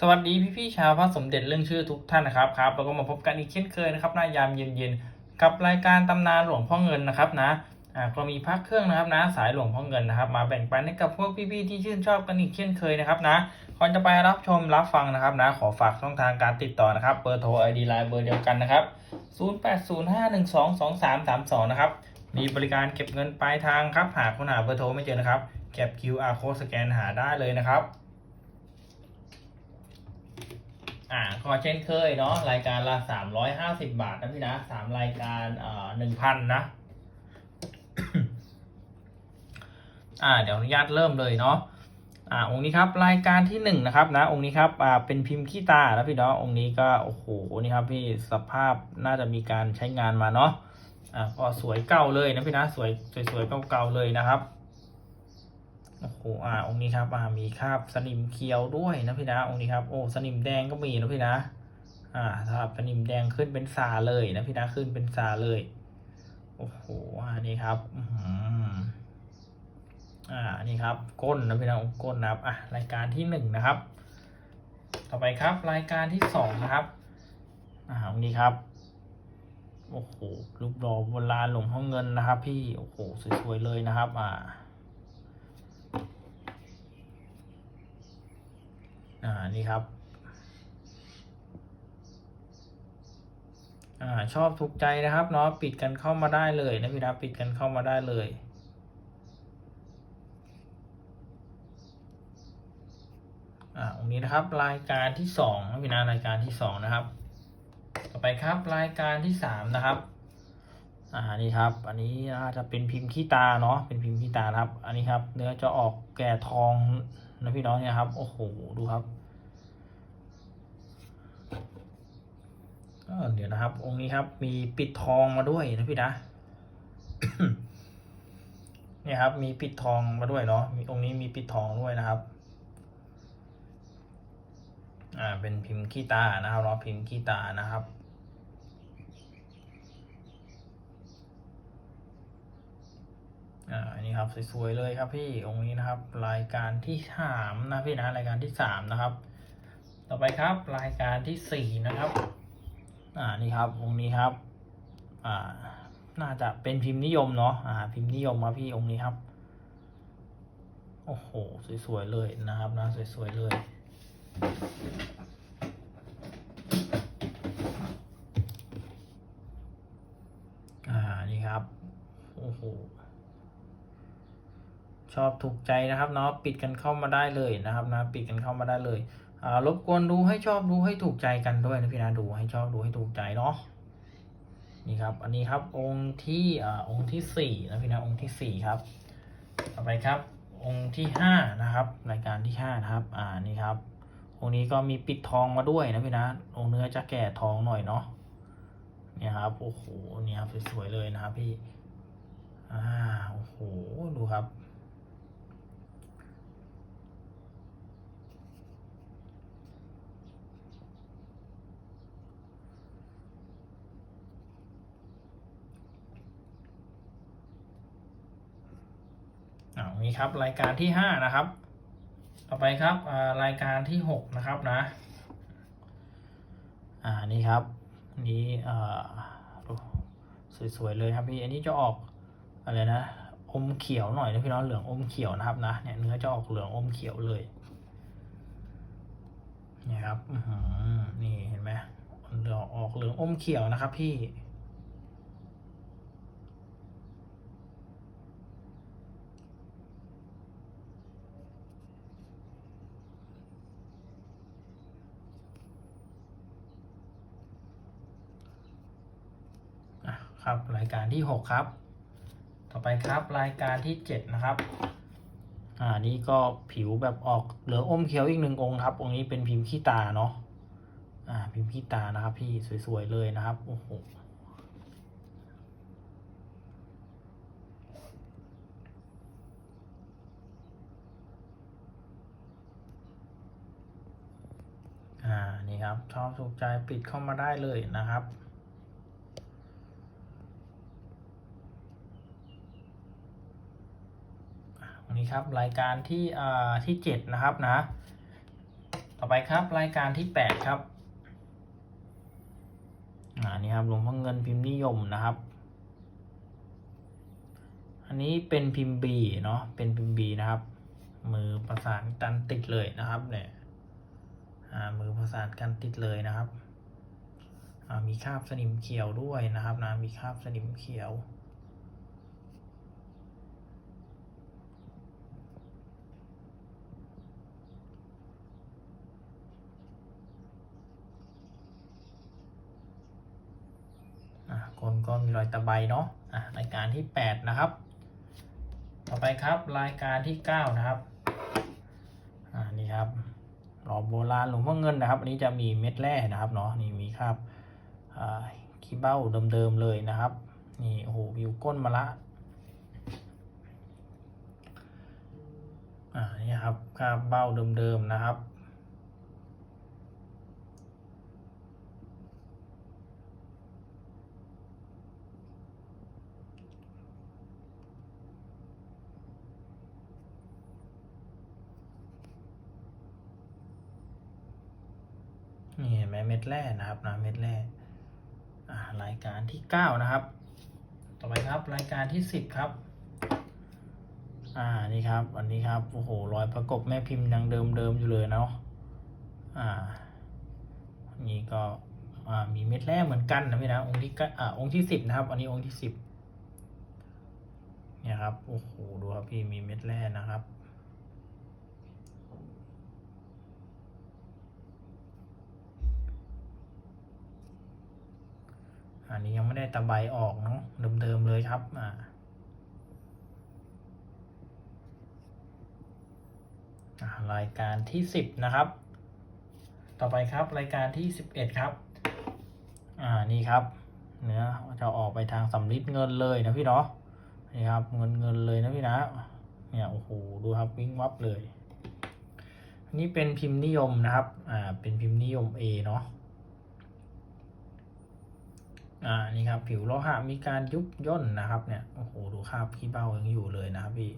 สวัสดีพี่ๆชาวพระสมเด็จเรื่องชื่อทุกท่านนะครับครับแล้วก็มาพบกันอีกเช่นเคยนะครับนายามเย็นๆกับรายการตำนานหลวงพ่อเงินนะครับนะอ่าก็มีพักเครื่องนะครับนะสายหลวงพ่อเงินนะครับ มาแบ่งปันให้กับพวกพี่ๆที่ชื่นชอบกันอีกเช่นเคยนะครับนะก่อนจะไปรับชมรับฟังนะครับนะขอฝากช่องทางการติดต่อนะครับเบอร์โทร ID ไลน์เบอร์เดียวกันนะครับ 0805122332 นะครับมีบริการเก็บเงินปลายทางครับหากคุณหาเบอร์โทรไม่เจอนะครับแคป QR code สแกนหาได้เลยนะครับ อ่าก็เช่นเคยเนาะรายการละสามร้อยห้าสิบาทนะพี่นะสามรายการเอ่อหนึ่งพันนะ อ่า เดี๋ยวอนุญาตเริ่มเลยเนาะอ่าองค์นี้ครับรายการที่หนึ่งนะครับนะองค์นี้ครับอ่าเป็นพิมพ์ขี้ตาแล้วพี่เนาะองค์นี้ก็โอ้โหนี่ครับพี่สภาพน่าจะมีการใช้งานมาเนาะอ่าก็สวยเก่าเลยนะพี่นะสวยสวยๆเก่าๆเลยนะครับ โอ้โหอ่าองค์นี้ครับอ่ามีคราบสนิมเขียวด้วยนะพี่นะองค์นี้ครับโอ้สนิมแดงก็มีนะพี่นะ อ่าถ้าสนิมแดงขึ้นเป็นสาเลยนะพี่นะขึ้นเป็นสาเลยโอ้โหอันนี้ครับอื้อหืออ่านี่ครับก้นนะพี่นะก้นนะครับอะรายการที่หนึ่งนะครับ ต่อไปครับ รายการที่สองนะครับอ่าวันนี้ครับโอ้โหรูปหล่อโบราณหลวงพ่อเงินนะครับ พี่โอ้โหสวยๆเลยนะครับ อ่า อ่านี่ครับอ่าชอบถูกใจนะครับเนาะปิดกันเข้ามาได้เลยนะพี่นะปิดกันเข้ามาได้เลยอ่าตรงนี้นะครับรายการที่สองนะพี่นะรายการที่สองนะครับ ต่อไปครับรายการที่สามนะครับอ่านี่ครับ อันนี้น่าจะเป็นพิมพ์ขี้ตาเนาะเป็นพิมพ์ขี้ตาครับ อันนี้ครับ เนื้อจะออกแก่ทองนะพี่น้องเนี่ยครับโอ้โหดูครับ เดี๋ยวนะครับ องค์นี้ครับ มีปิดทองมาด้วยนะพี่นะเนี่ยครับ มีปิดทองมาด้วยเนาะมีองค์นี้มีปิดทองด้วยนะครับ อ่า เป็นพิมพ์ขี้ตานะครับเนาะพิมพ์ขี้ตานะครับอ่าอันนี้ครับสวยๆเลยครับพี่องค์นี้นะครับ รายการที่สามนะพี่นะรายการที่สามนะครับ ต่อไปครับ รายการที่สี่นะครับ อ่านี่ครับองค์นี้ครับอ่าน่าจะเป็นพิมพ์นิยมเนาะอ่าพิมพ์นิยมมาพี่องค์นี้ครับโอ้โหสวยๆเลยนะครับนะสวยๆเลยอ่านี่ครับโอ้โหชอบถูกใจนะครับเนาะปิดกันเข้ามาได้เลยนะครับนะปิดกันเข้ามาได้เลย รบกวนดูให้ชอบดูให้ถูกใจกันด้วยนะพี่นะดูให้ชอบดูให้ถูกใจเนาะนี่ครับ อันนี้ครับองค์ที่อ่องค์ที่สี่นะพี่นะองค์ที่สี่ครับ ต่อไปครับ องค์ที่ห้านะครับ รายการที่ห้านะครับ อ่านี่ครับองค์นี้ก็มีปิดทองมาด้วยนะพี่นะองค์เนื้อจะแก่ทองหน่อยเนาะเนี่ยครับโอ้โหเนี่ยสวยๆเลยนะครับพี่อ่าโอ้โหดูครับ อ่าวันนี้ครับรายการที่ห้านะครับ ต่อไปครับรายการที่หกนะครับนะ อ่านี่ครับนี้อ่าสวยๆเลยครับพี่อันนี้จะออกอะไรนะอมเขียวหน่อยนะพี่น้องเหลืองอมเขียวนะครับนะเนี่ยเนื้อจะออกเหลืองอมเขียวเลยนี่ครับนี่เห็นไหมเหลืองออกเหลืองอมเขียวนะครับพี่ อะ ครับ รายการที่หกครับ ต่อไปครับรายการที่เจ็ดนะครับ อ่านี่ก็ผิวแบบออกเหลืองอมเขียวอีกหนึ่งองค์ครับ องค์นี้เป็นพิมพ์ขี้ตาเนาะอ่าพิมพ์ขี้ตานะครับ พี่สวยๆเลยนะครับโอ้โหอ่านี่ครับชอบถูกใจปิดเข้ามาได้เลยนะครับ วันนี้ครับรายการที่อ่าที่เจ็ดนะครับนะ ต่อไปครับรายการที่แปดครับอ่านี่ครับหลวงพ่อเงินพิมพ์นิยมนะครับ อันนี้เป็นพิมพ์บีเนาะเป็นพิมพ์บีนะครับ มือประสานกันติดเลยนะครับเนี่ยอ่ามือประสานกันติดเลยนะครับมีคราบสนิมเขียวด้วยนะครับนะมีคราบสนิมเขียว อะค นก็มีรอยตะไบเนาะอะรายการที่แปดนะครับ ต่อไปครับรายการที่เก้านะครับอ่านี่ครับหลอโบราณหลวงพ่อเงินนะครับอันนี้จะมีเม็ดแร่นะครับเนาะนี่มีครับอ่าขี้เบ้าเดิมๆเลยนะครับนี่โอ้โหวิวก้นมาละอ่านี่ครับคราบเบ้าเดิมๆนะครับ นี่เห็นไหมเม็ดแร่นะครับนะเม็ดแร่รายการที่เก้านะครับ ต่อไปครับรายการที่สิบครับ อ่านี่ครับอันนี้ครับโอ้โหรอยประกบแม่พิมพ์ยังเดิมเดิมอยู่เลยเนาะอ่านี่ก็อ่ามีเม็ดแร่เหมือนกันนะพี่นะองค์ที่ก้าอ่าองค์ที่สิบนะครับ อันนี้องค์ที่สิบเนี่ยครับโอ้โหดูครับพี่มีเม็ดแร่นะครับ อันนี้ยังไม่ได้ตะไบออกเนาะเดิมๆเลยครับอ่าอ่ารายการที่สิบนะครับ ต่อไปครับรายการที่สิบเอ็ดครับ อ่า นี่ครับ เนื้อจะออกไปทางสำลิดเงินเลยนะพี่เนาะ นี่ครับ เงินเงินเลยนะพี่นะ เนี่ย โอ้โห ดูครับวิ่งวับเลย อันนี้เป็นพิมพ์นิยมนะครับ อ่า เป็นพิมพ์นิยม A เนาะ อ่านี่ครับผิวโลหะมีการยุบย่นนะครับเนี่ยโอ้โหดูคราบขี้เบ้ายังอยู่เลยนะครับพี่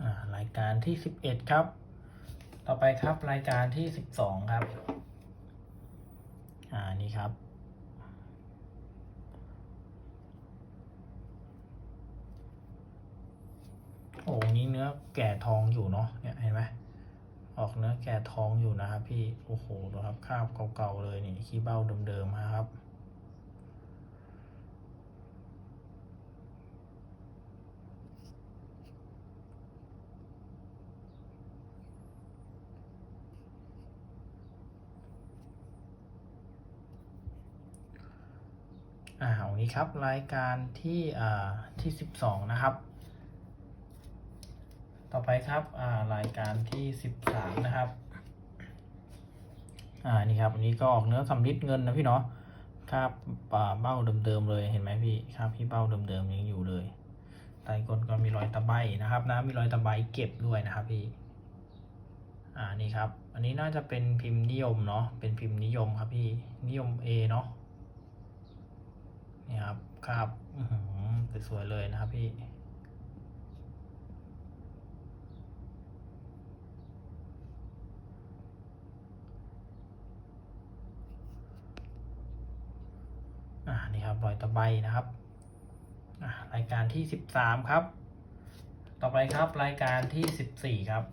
อ่ารายการที่สิบเอ็ดครับ ต่อไปครับรายการที่สิบสองครับ อ่านี่ครับ โอ้โหนี่เนื้อ แก่ทองอยู่เนาะเนี่ยเห็นไหมออกเนื้อแก่ทองอยู่นะครับ พี่โอ้โหครับคราบเก่าๆเลยนี่ขี้เบ้าเดิมๆนะครับอ่าวันนี้ครับรายการที่อ่าที่สิบสองนะครับ ต่อไปครับอ่ารายการที่สิบสามนะครับอ่านี่ครับอันนี้ก็ออกเนื้อสำลิดเงินนะพี่เนาะคราบป่าเบ้าเดิมๆเลยเห็นไหมพี่คราบพี่เบ้าเดิมๆยังอยู่เลยไตก้นก็มีรอยตะไบนะครับนะมีรอยตะไบเก็บด้วยนะครับพี่อ่านี่ครับ อันนี้น่าจะเป็นพิมพ์นิยมเนาะเป็นพิมพ์นิยมครับพี่นิยม A เนาะนี่ครับคราบสวยๆเลยนะครับพี่ นะครับรอยตะไบนะครับรายการที่สิบสามครับ ต่อไปครับรายการที่สิบสี่ครับ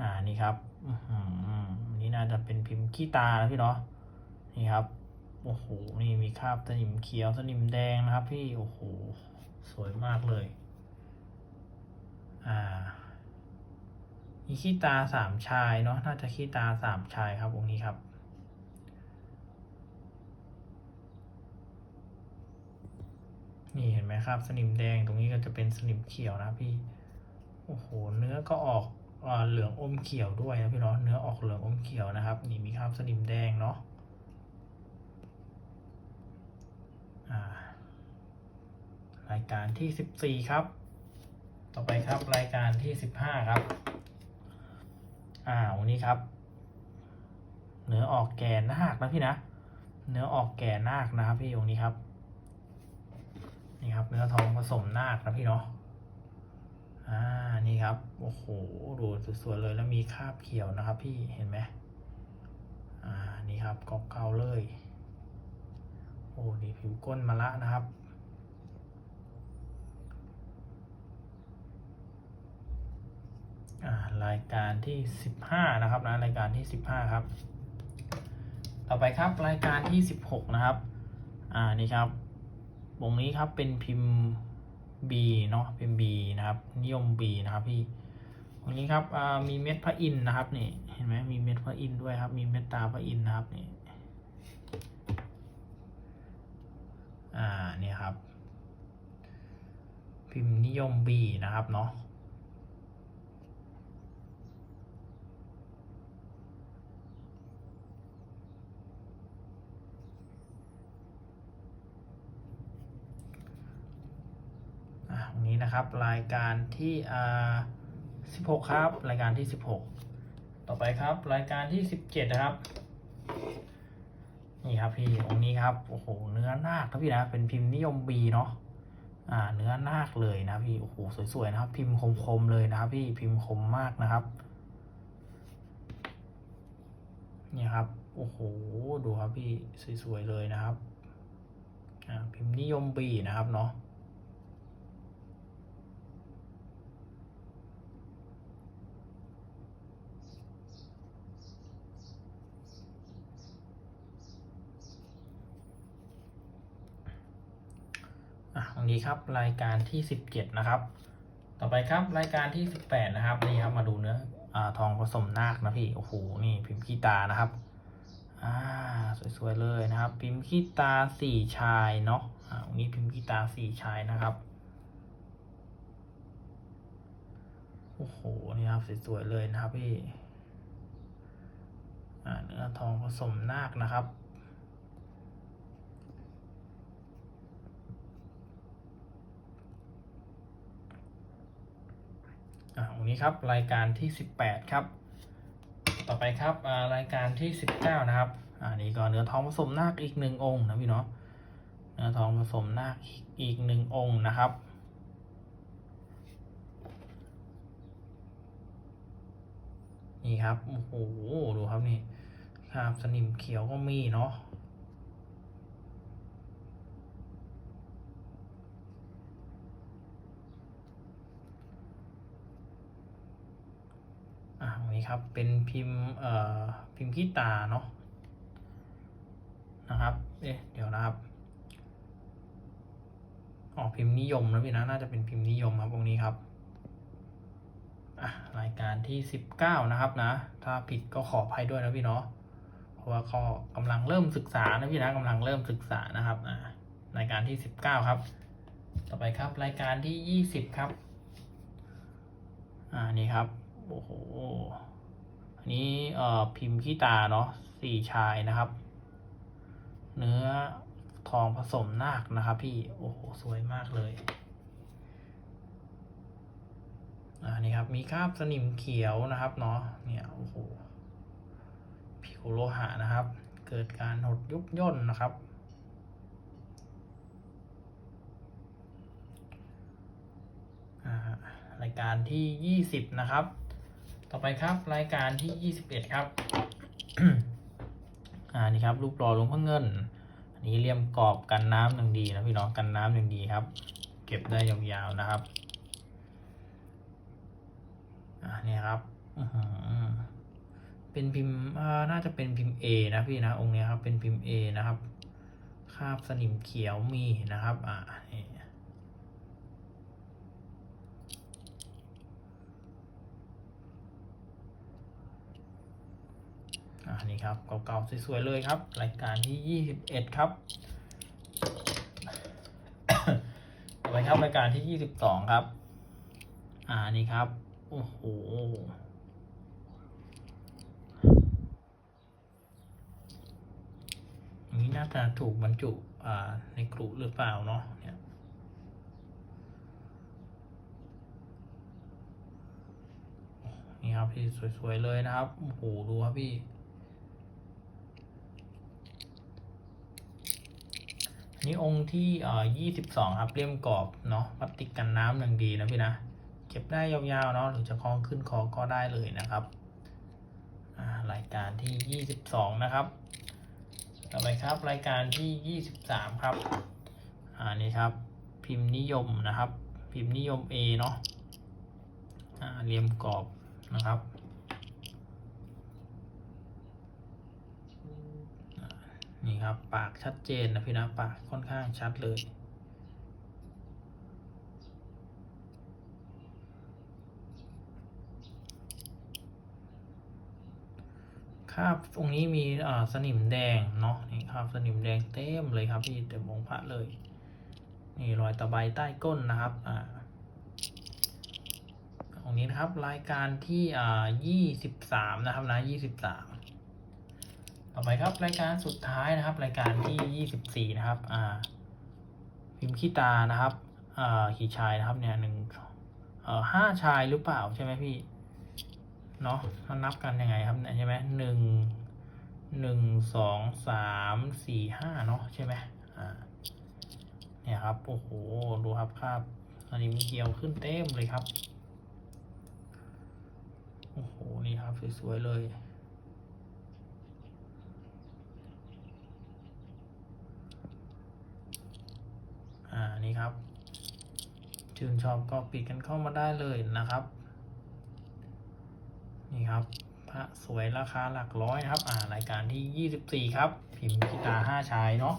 อ่านี่ครับอือหือนี่น่าจะเป็นพิมพ์ขี้ตานะพี่เนาะนี่ครับโอ้โหนี่มีคราบสนิมเขียวสนิมแดงนะครับ พี่โอ้โหสวยมากเลย อ่ามีขี้ตาสามชายเนาะน่าจะขี้ตาสามชายครับองค์นี้ครับ นี่เห็นไหมครับ สนิมแดงตรงนี้ก็จะเป็นสนิมเขียวนะพี่โอ้โหเนื้อก็ออกเหลืองอมเขียวด้วยนะพี่เนาะเนื้อออกเหลืองอมเขียวนะครับ นี่มีคราบสนิมแดงเนาะรายการที่สิบสี่ครับ ต่อไปครับรายการที่สิบห้าครับ อ่าวันนี้ครับ เนื้อออกแก่นาคนะพี่นะ เนื้อออกแก่นาคนะครับพี่องนี้ครับ นี่ครับเนื้อทองผสมนาคนะพี่เนาะอ่านี่ครับโอ้โหดูสวยๆเลยแล้วมีคราบเขียวนะครับ พี่เห็นไหมอ่านี่ครับกอกเกาเลย โอ้นี่ผิวก้นมาละนะครับอ่ารายการที่สิบห้านะครับนะรายการที่สิบห้าครับ ต่อไปครับรายการที่สิบหกนะครับ อ่านี่ครับ วงนี้ครับเป็นพิมพ์ B เนาะเป็น B นะครับ นิยม B นะครับพี่วงนี้ครับมีเม็ดพระอินทร์นะครับนี่เห็นไหมมีเม็ดพระอินทร์ด้วยครับ มีเม็ดตาพระอินทร์นะครับนี่อ่าเนี่ยครับ พิมพ์นิยม B นะครับเนาะ อะวั นี้นะครับ รายการที่อ่า16ครับ รายการที่16ต่อไปครับ รายการที่17นะครับ นี่ครับพี่องค์นี้ครับโอ้โหเนื้อนาคครับพี่นะเป็นพิมพ์นิยมบีเนาะอ่า เนื้อนาคเลยนะพี่โอ้โหสวยๆนะครับ พิมพ์คมๆเลยนะครับ พี่พิมพ์คมมากนะครับนี่ครับโอ้โหดูครับพี่สวยๆเลยนะครับอ่าพิมพ์นิยมบีนะครับเนาะ อะตรงนี้ครับรายการที่สิบเจ็ดนะครับ ต่อไปครับรายการที่สิบแปดนะครับนี่ครับมาดูเนื้ออทองผสมนาคนะพี่โอ้โหนี่พิมพ์ขี้ตานะครับอ่าสวยๆเลยนะครับ พิมพ์ขี้ตาสี่ชายเนาะอ่าตรงนี้พิมพ์ขี้ตาสี่ชายนะครับโอ้โหนี่ครับสวยๆเลยนะครับพี่อ่าเนื้อทองผสมนาคนะครับ นี้ครับรายการที่ 18 ครับ ต่อไปครับรายการที่ 19 นะครับอ่านี่ก็เนื้อทองผสมนาคอีกหนึ่งองค์นะพี่เนาะเนื้อทองผสมนาคอีกหนึ่งองค์นะครับนี่ครับโอ้โหดูครับนี่คราบสนิมเขียวก็มีเนาะ นนี้ครับ เป็นพิมพ์เอ่อพิมพ์ขี้ตาเนาะนะครับ เอ๊ะเดี๋ยวนะครับอ๋อพิมพ์นิยมนะพี่นะน่าจะเป็นพิมพ์นิยมครับตรงนี้ครับอะรายการที่สิบเก้านะครับนะ ถ้าผิดก็ขออภัยด้วยนะพี่เนาะเพราะว่าก็กำลังเริ่มศึกษานะพี่นะกำลังเริ่มศึกษานะครับอ่ารายการที่สิบเก้าครับ ต่อไปครับรายการที่ยี่สิบครับอ่านี่ครับ โอ้โห อันนี้เอ่อพิมพ์ขี้ตาเนาะสี่ชายนะครับ เนื้อทองผสมนาคนะครับ พี่ โอ้โห สวยมากเลยอ่านี่ครับ มีคราบสนิมเขียวนะครับเนาะ เนี่ย โอ้โห ผิวโลหะนะครับ เกิดการหดยุบย่นนะครับรายการที่ 20 นะครับ ต่อไปครับรายการที่ 21 ครับ อ่า นี่ครับ รูปหล่อหลวงพ่อเงิน อันนี้เลี่ยมกรอบกันน้ำอย่างดีนะพี่น้องกันน้ำอย่างดีครับ เก็บได้ยาวๆนะครับ อ่านี่ครับเป็นพิมพ์น่าจะเป็นพิมพ์ A นะพี่นะ องค์นี้ครับ เป็นพิมพ์ A นะครับ คาบสนิมเขียวมีนะครับ อ่านี่ อ่านี่ครับเก่าๆสวยๆเลยครับ รายการที่ 21 ครับต่อไปครับรายการที่ 22 ครับ อ่านี่ครับโอ้โหนนี้น่าจะถูกบรรจุอ่าในกรุหรือเปล่าเนาะเนี่ยนี่ครับพี่สวยๆเลยนะครับ โอ้โห ดูครับพี่ นี่องค์ที่เอ่อยี่สิบสองครับเลี่ยมกรอบเนาะพลาสติกกันน้ำอย่างดีนะพี่นะ เก็บได้ยาวๆเนาะหรือจะคล้องขึ้นคอก็ได้เลยนะครับรายการที่ยี่สิบสองนะครับ ต่อไปครับรายการที่ยี่สิบสามครับอ่านี่ครับพิมพ์นิยมนะครับ พิมพ์นิยม A เนาะอ่าเลี่ยมกรอบนะครับอ่านี่ ครับ ปากชัดเจนนะพี่นะปากค่อนข้างชัดเลย คราบตรงนี้มีสนิมแดงเนาะนี่ครับสนิมแดงเต็มเลยครับพี่เต็มองพระเลย นี่รอยตะไบใต้ก้นนะครับอ่าตรงนี้นะครับรายการที่อ่ายี่สิบสามนะครับนะยี่สิบสาม ต่อไปครับรายการสุดท้ายนะครับ รายการที่ยี่สิบสี่นะครับ อ่า พิมพ์ขี้ตานะครับอ่าขี่ชายนะครับเนี่ยหนึ่งเอ่อห้าชายหรือเปล่าใช่ไหมพี่เนาะเขานับกันยังไงครับเนี่ยใช่ไหมหนึ่งหนึ่งสองสามสี่ห้าเนาะใช่ไหมอ่าเนี่ยครับโอ้โหดูครับครับอันนี้มีเกลียวขึ้นเต็มเลยครับโอ้โหนี่ครับสวยๆเลย อ่านี่ครับ ชื่นชอบก็ปิดกันเข้ามาได้เลยนะครับ นี่ครับพระสวยราคาหลักร้อยครับ อ่ารายการที่ 24 ครับ พิมพ์กีตาห้าชายเนาะ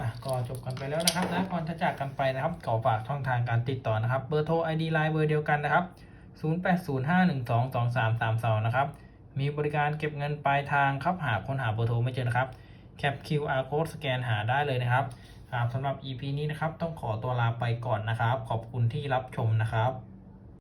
อะก็จบกันไปแล้วนะครับนะก่อนจะจากกันไปนะครับขอฝากช่องทางการติดต่อนะครับ เบอร์โทร ID ไลน์เบอร์เดียวกันนะครับ 0805122332 นะครับ มีบริการเก็บเงินปลายทางครับ หากค้นหาเบอร์โทรไม่เจอนะครับ แคป QR code สแกนหาได้เลยนะครับ ครับสำหรับ EP นี้นะครับ ต้องขอตัวลาไปก่อนนะครับ ขอบคุณที่รับชมนะครับ